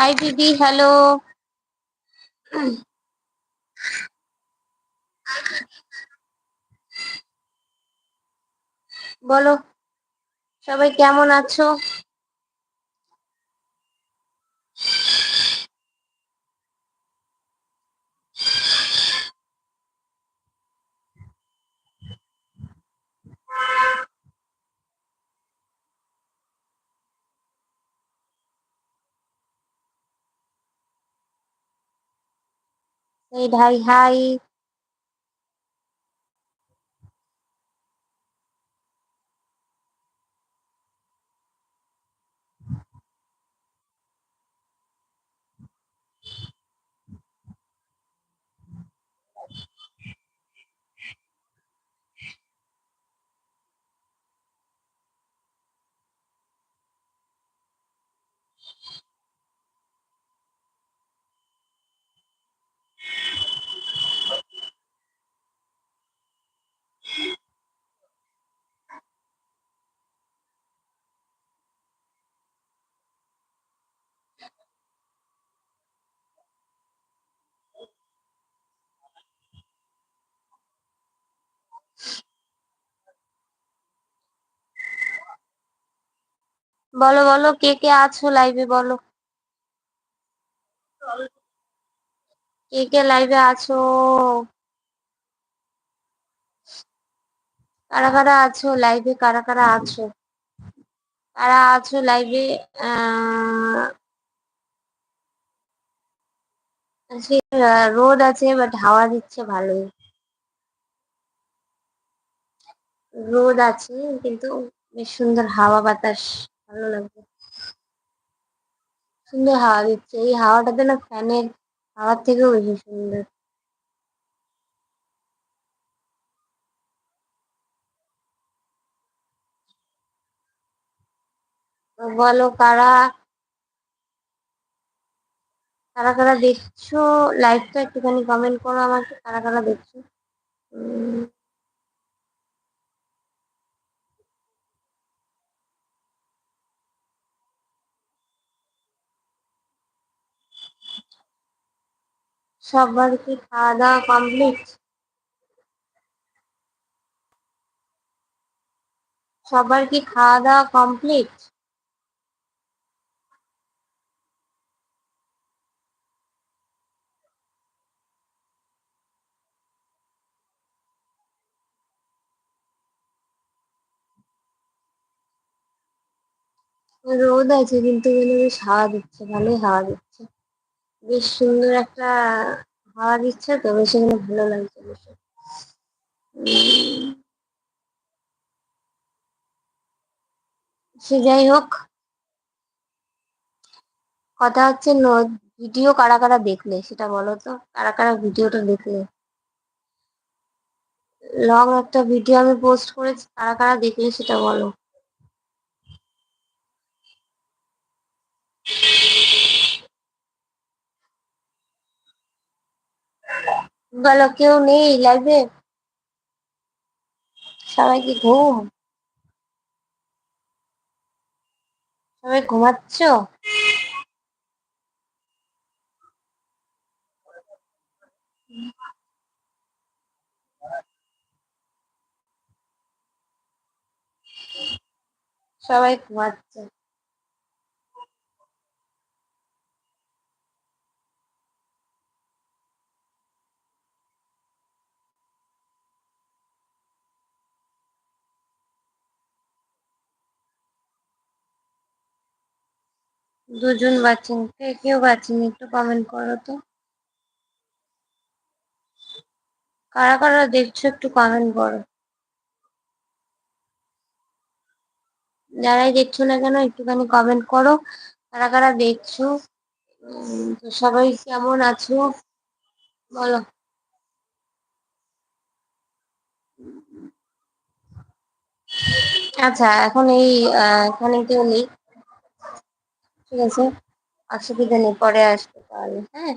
High দিদি hello বলো সবাই কেমন আছো? এই হাই হাই বলো বলো, কে কে আছো লাইভে বলো। কে কে লাইভে আছো? কারা কারা আছো লাইভে কারা কারা আছো? কারা আছো লাইভে রোদ আছে বাট হাওয়া দিচ্ছে ভালোই। রোদ আছে, কিন্তু বেশ সুন্দর হাওয়া বাতাস। ভালো লাগবে। সুন্দর হাওয়া দিচ্ছে। এই হাওয়াটাতে না ফ্যানের হাওয়ার থেকেও বেশি সুন্দর। বলো কারা কারা কারা দেখছ? লাইভটা একটুখানি কমেন্ট করো আমাকে, কারা কারা দেখছ? সবার কি খাওয়া দাওয়া কমপ্লিট সবার কি খাওয়া দাওয়া কমপ্লিট রোদ আছে কিন্তু বেশ হাওয়া দিচ্ছে, ভালোই হাওয়া দিচ্ছে। বেশ সুন্দর একটা হাওয়া দিচ্ছে তো, বেশ এখানে ভালো লাগছে বসে সে যাই হোক, কথা হচ্ছে ভিডিও কারা কারা দেখলে সেটা বলো তো, কারা কারা ভিডিওটা দেখলে? লং একটা ভিডিও আমি পোস্ট করেছি, কারা কারা দেখলে সেটা বলো। বলো কেউ নেই লাইভে সবাই কি ঘুম? সবাই ঘুমাচ্ছ? সবাই ঘুমাচ্ছে। দুজন বাচ্চেন কে কেউ বাচ্চেন একটু কমেন্ট করো তো। কারা কারা দেখছ একটু কমেন্ট করো। যারাই দেখছ না কেন, একটুখানি কমেন্ট করো। কারা কারা দেখছ তো সবাই কেমন আছো, বলো। আচ্ছা এখন এই এখানে কেউ নেই। ঠিক আছে অসুবিধা নেই পরে আসব তাহলে হ্যাঁ?